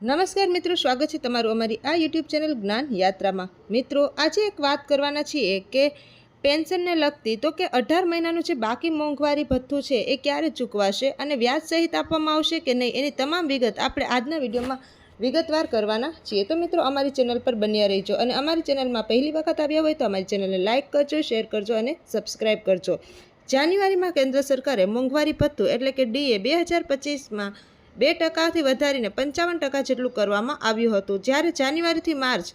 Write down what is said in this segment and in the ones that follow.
નમસ્કાર મિત્રો, સ્વાગત છે તમારું અમારી આ યુટ્યુબ ચેનલ જ્ઞાન યાત્રામાં. મિત્રો, આજે એક વાત કરવાના છીએ કે પેન્શનને લગતી, તો કે અઢાર મહિનાનું જે બાકી મોંઘવારી ભથ્થું છે, એ ક્યારે ચૂકવાશે અને વ્યાજ સહિત આપવામાં આવશે કે નહીં, એની તમામ વિગત આપણે આજના વિડીયોમાં વિગતવાર કરવાના છીએ. તો મિત્રો, અમારી ચેનલ પર બન્યા રહીજો અને અમારી ચેનલમાં પહેલી વખત આવ્યા હોય તો અમારી ચેનલને લાઇક કરજો શેર કરજો અને સબસ્ક્રાઇબ કરજો. જાન્યુઆરીમાં કેન્દ્ર સરકારે મોંઘવારી ભથ્થું એટલે કે ડીએ બે હજાર પચીસમાં બે ટકાથી વધારીને પંચાવન ટકા જેટલું કરવામાં આવ્યું હતું. જ્યારે જાન્યુઆરીથી માર્ચ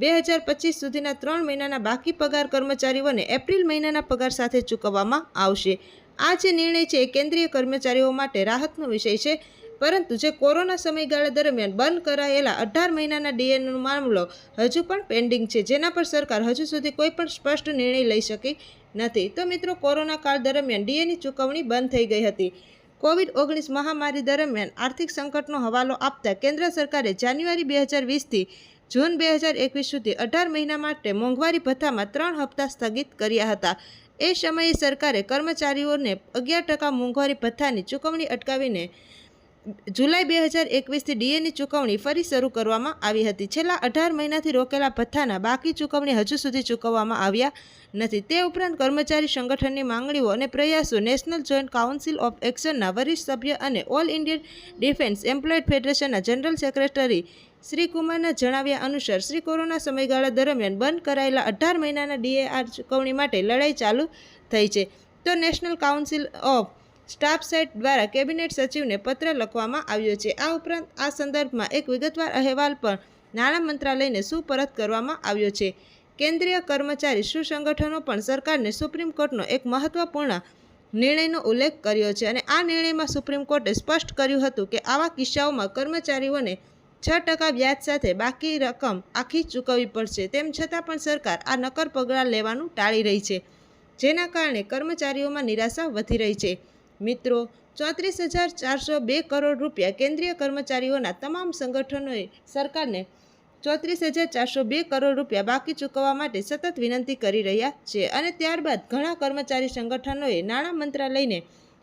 બે હજાર પચીસ સુધીના ત્રણ મહિનાના બાકી પગાર કર્મચારીઓને એપ્રિલ મહિનાના પગાર સાથે ચૂકવવામાં આવશે. આ જે નિર્ણય છે એ કેન્દ્રીય કર્મચારીઓ માટે રાહતનો વિષય છે. પરંતુ જે કોરોના સમયગાળા દરમિયાન બંધ કરાયેલા અઢાર મહિનાના ડીએનનો મામલો હજુ પણ પેન્ડિંગ છે. જેના પર સરકાર હજુ સુધી કોઈ પણ સ્પષ્ટ નિર્ણય લઈ શકી નથી. તો મિત્રો, કોરોના કાળ દરમિયાન ડીએની ચૂકવણી બંધ થઈ ગઈ હતી. કોવિડ ઓગણીસ મહામારી દરમિયાન આર્થિક સંકટનો હવાલો આપતા કેન્દ્ર સરકારે જાન્યુઆરી બે હજાર વીસથી જૂન બે હજાર એકવીસ સુધી અઢાર મહિના માટે મોંઘવારી ભથ્થામાં ત્રણ હપ્તા સ્થગિત કર્યા હતા. એ સમયે સરકારે કર્મચારીઓને અગિયાર ટકા મોંઘવારી ભથ્થાની ચૂકવણી અટકાવીને જુલાઈ બે હજાર એકવીસથી ડીએની ચૂકવણી ફરી શરૂ કરવામાં આવી હતી. છેલ્લા અઢાર મહિનાથી રોકેલા ભથ્થાના બાકી ચૂકવણી હજુ સુધી ચૂકવવામાં આવ્યા નથી. તે ઉપરાંત કર્મચારી સંગઠનની માંગણીઓ અને પ્રયાસો નેશનલ જોઈન્ટ કાઉન્સિલ ઓફ એક્શનના વરિષ્ઠ સભ્ય અને ઓલ ઇન્ડિયન ડિફેન્સ એમ્પ્લોયડ ફેડરેશનના જનરલ સેક્રેટરી શ્રી કુમારના જણાવ્યા અનુસાર, શ્રી કોરોના સમયગાળા દરમિયાન બંધ કરાયેલા અઢાર મહિનાના ડીએઆર ચૂકવણી માટે લડાઈ ચાલુ થઈ છે. તો national council of staff side દ્વારા કેબિનેટ સચિવને પત્ર લખવામાં આવ્યો છે. આ ઉપરાંત આ સંદર્ભમાં એક વિગતવાર અહેવાલ પણ નાણાં મંત્રાલયને સુપરત કરવામાં આવ્યો છે. કેન્દ્રીય કર્મચારી સુસંગઠનો પણ સરકારને સુપ્રીમ કોર્ટનો એક મહત્વપૂર્ણ નિર્ણયનો ઉલ્લેખ કર્યો છે અને આ નિર્ણયમાં સુપ્રીમ કોર્ટે સ્પષ્ટ કર્યું હતું કે આવા કિસ્સાઓમાં કર્મચારીઓને છ ટકા વ્યાજ સાથે બાકી રકમ આખી ચૂકવવી પડશે. તેમ છતાં પણ સરકાર આ નકર પગલાં લેવાનું ટાળી રહી છે, જેના કારણે કર્મચારીઓમાં નિરાશા વધી રહી છે. મિત્રો, ચોત્રીસ હજાર ચારસો બે કરોડ રૂપિયા કેન્દ્રીય કર્મચારીઓના તમામ સંગઠનોએ સરકારને ચોત્રીસ હજાર ચારસો બે કરોડ રૂપિયા બાકી ચૂકવવા માટે સતત વિનંતી કરી રહ્યા છે અને ત્યારબાદ ઘણા કર્મચારી સંગઠનોએ નાણાં મંત્રાલયને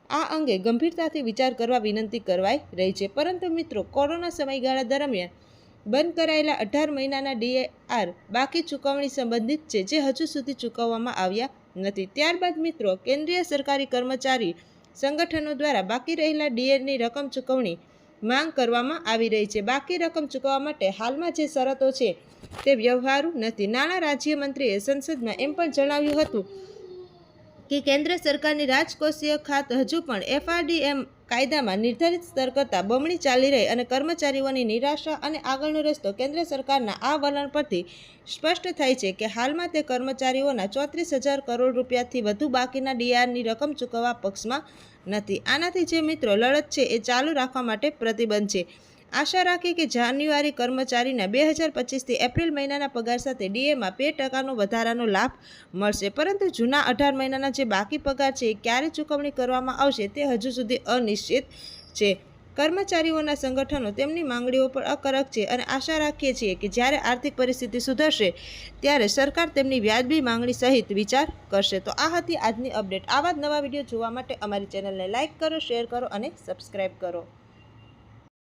આ અંગે ગંભીરતાથી વિચાર કરવા વિનંતી કરવાઈ રહી છે. પરંતુ મિત્રો, કોરોના સમયગાળા દરમિયાન બંધ કરાયેલા અઢાર મહિનાના ડીએઆર બાકી ચૂકવણી સંબંધિત છે જે હજુ સુધી ચૂકવવામાં આવ્યા નથી. ત્યારબાદ મિત્રો, કેન્દ્રીય સરકારી કર્મચારી સંગઠનો દ્વારા બાકી રહેલા ડીએની રકમ ચૂકવણી માંગ કરવામાં આવી રહી છે. બાકી રકમ ચૂકવવા માટે હાલમાં જે શરતો છે તે વ્યવહારુ નથી. નાણાં રાજ્યમંત્રીએ સંસદમાં એમ પણ જણાવ્યું હતું કે કેન્દ્ર સરકારની રાજકોષીય ખાત હજુ પણ એફઆરડીએમ કાયદામાં નિર્ધારિત સ્તર કરતાં બમણી ચાલી રહી અને કર્મચારીઓની નિરાશા અને આગળનો રસ્તો કેન્દ્ર સરકારના આ વલણ પરથી સ્પષ્ટ થાય છે કે હાલમાં તે કર્મચારીઓના ચોત્રીસ હજાર કરોડ રૂપિયાથી વધુ બાકીના ડીઆરની રકમ ચૂકવવા પક્ષમાં નથી. આનાથી જે મિત્રો લડત છે એ ચાલુ રાખવા માટે પ્રતિબંધ છે. આશા રાખી કે જાન્યુઆરી કર્મચારીના બે હજાર પચીસથી એપ્રિલ મહિનાના પગાર સાથે ડીએમાં બે ટકાનો વધારાનો લાભ મળશે. પરંતુ જૂના અઢાર મહિનાના જે બાકી પગાર છે એ ક્યારે ચૂકવણી કરવામાં આવશે તે હજુ સુધી અનિશ્ચિત છે. કર્મચારીઓના સંગઠનો તેમની માંગણીઓ પર અકરક છે અને આશા રાખીએ છીએ કે જ્યારે આર્થિક પરિસ્થિતિ સુધરશે ત્યારે સરકાર તેમની વ્યાજબી માંગણી સહિત વિચાર કરશે. તો આ હતી આજની અપડેટ. આવા જ નવા વીડિયો જોવા માટે અમારી ચેનલને લાઇક કરો, શેર કરો અને સબસ્ક્રાઈબ કરો.